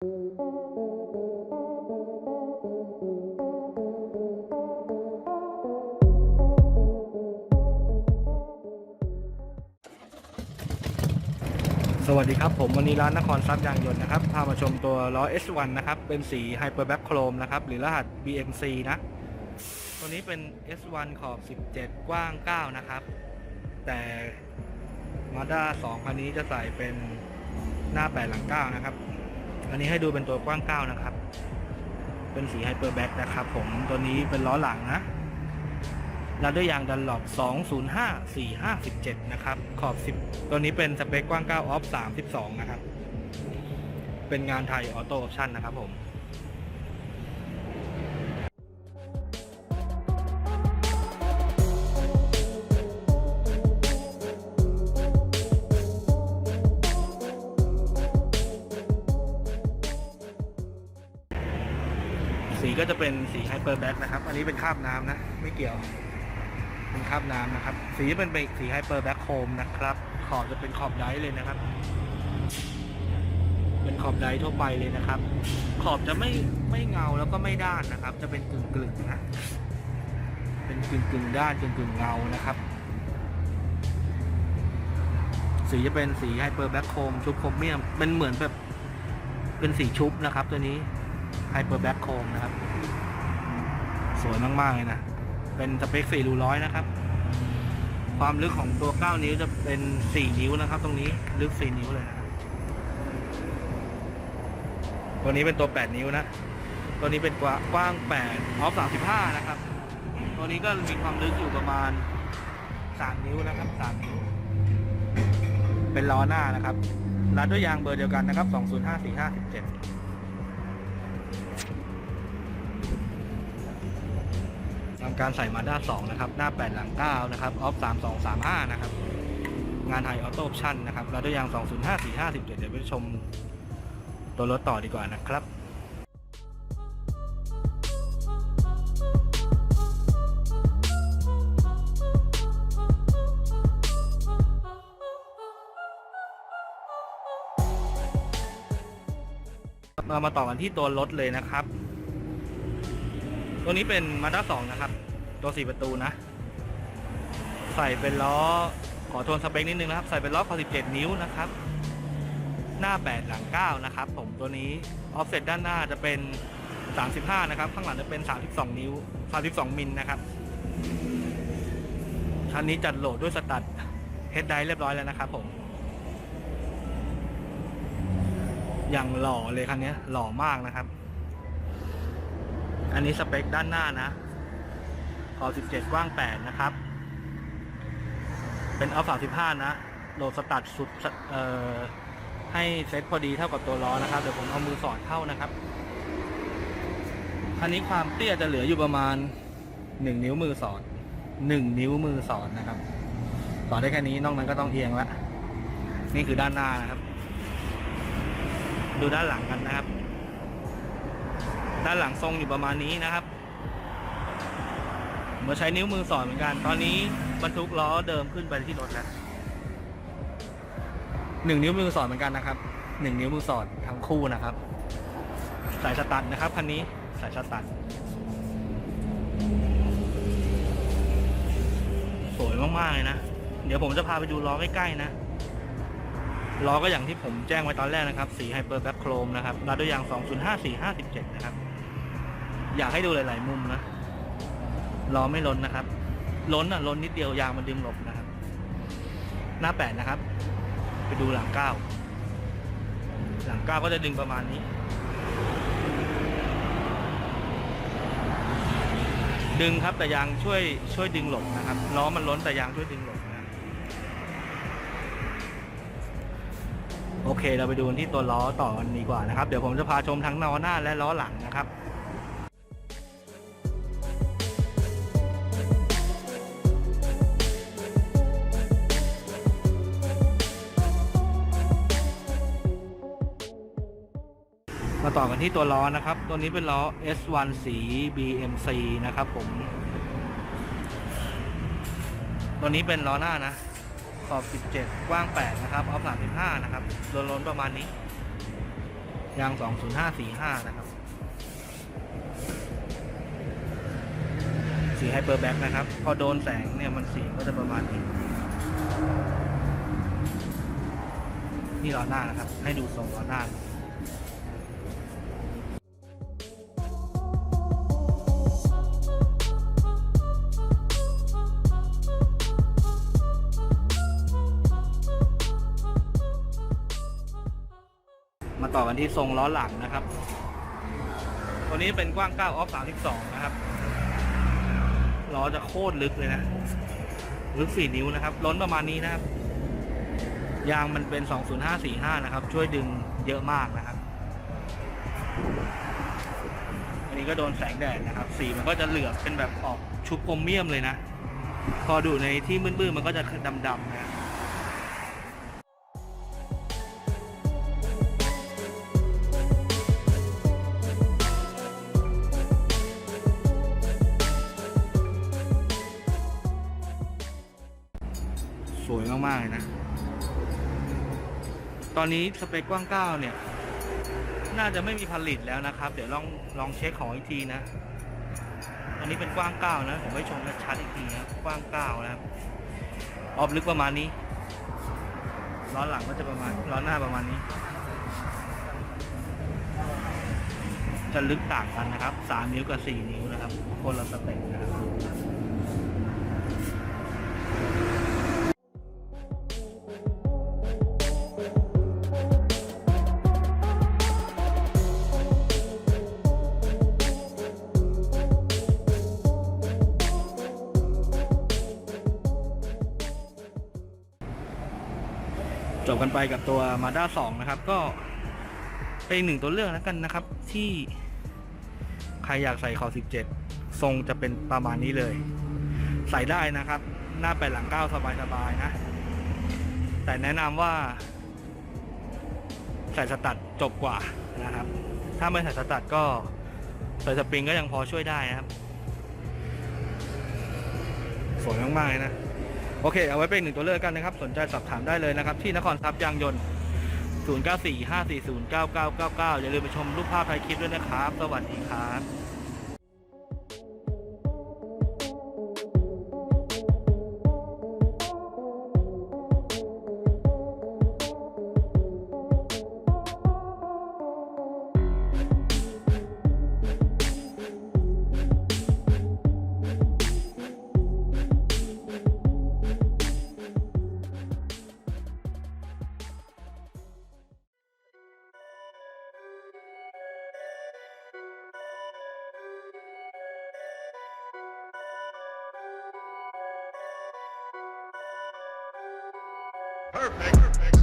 สวัสดีครับ ผมวันนี้ร้านนครทรัพย์ยางยนต์นะครับพามาชมตัวล้อ S1 นะครับ เป็นสี Hyperback Chrome นะครับ หรือรหัส BMC นะ ตัวนี้เป็น S1 ขอบ 17 กว้าง 9 นะครับ แต่ Mazda 2คันนี้จะใส่เป็นหน้า 8 หลัง 9 นะครับ อันนี้ให้ดูเป็นตัวกว้างเก้านะครับ เป็นสีไฮเปอร์แบ็กนะครับผมตัวนี้เป็นล้อหลังนะแล้วด้วยยางดันหลบ205 457 นะครับ ขอบ 10 ตัวนี้เป็นสเปคกว้าง 9 ออฟ 32 นะครับ เป็นงานไทยออโต้ออปชั่นนะครับผม ก็จะเป็นสีไฮเปอร์แบ็กนะครับ อันนี้เป็นคราบน้ำนะ ไม่เกี่ยว เป็นคราบน้ำนะครับ สีเป็นเป็นสีไฮเปอร์แบ็คโคมนะครับ ขอบจะเป็นขอบไดร์เลยนะครับ เป็นขอบไดร์ทั่วไปเลยนะครับ ขอบจะไม่ไม่เงาแล้วก็ไม่ด้านนะครับ จะเป็นกึ่งกลึงนะ เป็นกึ่งกึ่งด้านกึ่งกึ่งเงานะครับ สีจะเป็นสีไฮเปอร์แบ็คโคมชุบโครเมียมเป็นเหมือนแบบเป็นสีชุบนะครับ ตัวนี้ ไฮเปอร์แบ็คโคมนะครับ สวยมากๆเลยนะ เป็นสเปค4รูร้อยนะครับ ความลึกของตัว 9 นิ้วจะเป็น 4 นิ้วนะครับ ตรงนี้ลึก 4 นิ้วเลยนะครับตัวนี้เป็นตัว 8 นิ้วนะ ตัวนี้เป็นกว้าง 8 ออฟ 35 นะครับ ตัวนี้ก็มีความลึกอยู่ประมาณ 3 นิ้วนะครับ 3 นิ้ว เป็นล้อหน้านะครับรัดด้วยยางเบอร์เดียวกันนะครับ 205457 การใส่มาด้า2นะครับ หน้า 8 หลัง 9 นะครับ ออฟ 3235 นะครับ งานไทยออโต้ออปชั่นนะครับ แล้วด้วยยาง 205 457เดี๋ยวไปชมตัวรถต่อดีกว่านะครับมามาต่อกันที่ตัวรถเลยนะครับ ตัวนี้เป็นมาด้าสองนะครับ ตัวสี่ประตูนะ ใส่เป็นล้อขอทวนสเปคนิดนึงนะครับ ใส่เป็นล้อขอ17 นิ้วนะครับ หน้า 8 หลัง 9 นะครับ ผมตัวนี้ออฟเซ็ตด้านหน้าจะเป็น 35 นะครับ ข้างหลังจะเป็น 32 นิ้ว 32 มิลนะครับคันนี้จัดโหลดด้วยสตัดเฮดไดเรียบร้อยแล้วนะครับผมอย่างหล่อเลยคันนี้หล่อมากนะครับ อันนี้สเปคด้านหน้านะ ขอบ17กว้าง 8 นะครับ เป็นอัลฟา15 นะ โหลดสตัดสุดให้เซตพอดีเท่ากับตัวล้อนะครับ เดี๋ยวผมเอามือสอดเข้านะครับ อันนี้ความเตี้ยจะเหลืออยู่ประมาณ 1 นิ้วมือสอด 1 นิ้วมือสอดนะครับ สอดได้แค่นี้ นอกนั้นก็ต้องเอียงละ นี่คือด้านหน้านะครับ ดูด้านหลังกันนะครับ ด้านหลังทรงอยู่ประมาณนี้นะครับ เมื่อใช้นิ้วมือสอดเหมือนกัน ตอนนี้บรรทุกล้อเดิมขึ้นไปที่รถแล้วหนึ่งนิ้วมือสอดเหมือนกันนะครับหนึ่งนิ้วมือสอดทั้งคู่นะครับ สายสตัดนะครับคันนี้สายสตัดสวยมากๆเลยนะ เดี๋ยวผมจะพาไปดูล้อใกล้ๆนะล้อก็อย่างที่ผมแจ้งไว้ตอนแรกนะครับ สีไฮเปอร์แบ็คโครมนะครับรัดด้วยยาง 205 457 นะครับ อยากให้ดูหลาย ๆ มุมนะ ล้อไม่ล้นนะครับ ล้นอะล้นนิดเดียวยางมันดึงหลบนะครับ หน้า8นะครับ ไปดูหลัง9หลัง9ก็จะดึงประมาณนี้ดึงครับแต่ยางช่วยช่วยดึงหลบนะครับล้อมันล้นแต่ยางช่วยดึงหลบนะโอเคเราไปดูที่ตัวล้อต่อกันดีกว่านะครับ เดี๋ยวผมจะพาชมทั้งล้อหน้าและล้อหลังนะครับ มาต่อกันที่ตัวล้อนะครับ ตัวนี้เป็นล้อ S1 สี BMC นะครับผม ตัวนี้เป็นล้อหน้านะ ขอบ 17 กว้าง 8 นะครับ ออฟ35 นะครับล้นๆประมาณนี้ ยาง 20545 นะครับ สีไฮเปอร์แบ็กนะครับ พอโดนแสงเนี่ยมันสีก็จะประมาณนี้ นี่ล้อหน้านะครับ ให้ดูทรงล้อหน้า ต่อกันที่ทรงล้อหลังนะครับ ตัวนี้เป็นกว้าง 9 ออฟ 32 นะครับ ล้อจะโคตรลึกเลยนะ ลึก 4 นิ้วนะครับ ล้นประมาณนี้นะครับ ยางมันเป็น 20545 นะครับ ช่วยดึงเยอะมากนะครับ อันนี้ก็โดนแสงแดดนะครับ สีมันก็จะเหลือบเป็นแบบออกชุบโครเมียมเลยนะ พอดูในที่มืดๆมันก็จะดำๆนะ มากๆเลยนะ ตอนนี้สเปคกว้าง9เนี่ย น่าจะไม่มีผลิตแล้วนะครับ เดี๋ยวลองลองเช็คของอีกทีนะ อันนี้เป็นกว้าง9นะ ผมให้ชมชัดอีกทีนะกว้าง9นะครับออบลึกประมาณนี้ ล้อหลังก็จะประมาณล้อหน้าประมาณนี้ จะลึกต่างกันนะครับ 3 นิ้วกับ 4 นิ้วนะครับ คนละสเปคนะครับ จบกันไปกับตัว Mazda 2นะครับ ก็เป็นหนึ่งตัวเลือกแล้วกันนะครับ ที่ใครอยากใส่คอ17 ทรงจะเป็นประมาณนี้เลย ใส่ได้นะครับ หน้าไปหลังเก้าสบายๆนะ แต่แนะนำว่า ใส่สตัดจบกว่านะครับ ถ้าไม่ใส่สตัดก็ใส่สปริงก็ยังพอช่วยได้นะครับ สวยมากๆนะ โอเค เอาไว้เป็นหนึ่งตัวเลือกกันนะครับ สนใจสอบถามได้เลยนะครับ ที่นครทรัพย์ยางยนต์ 0945409999 อย่าลืมไปชมรูปภาพท้ายคลิปด้วยนะครับ สวัสดีครับ Perfect. Perfect.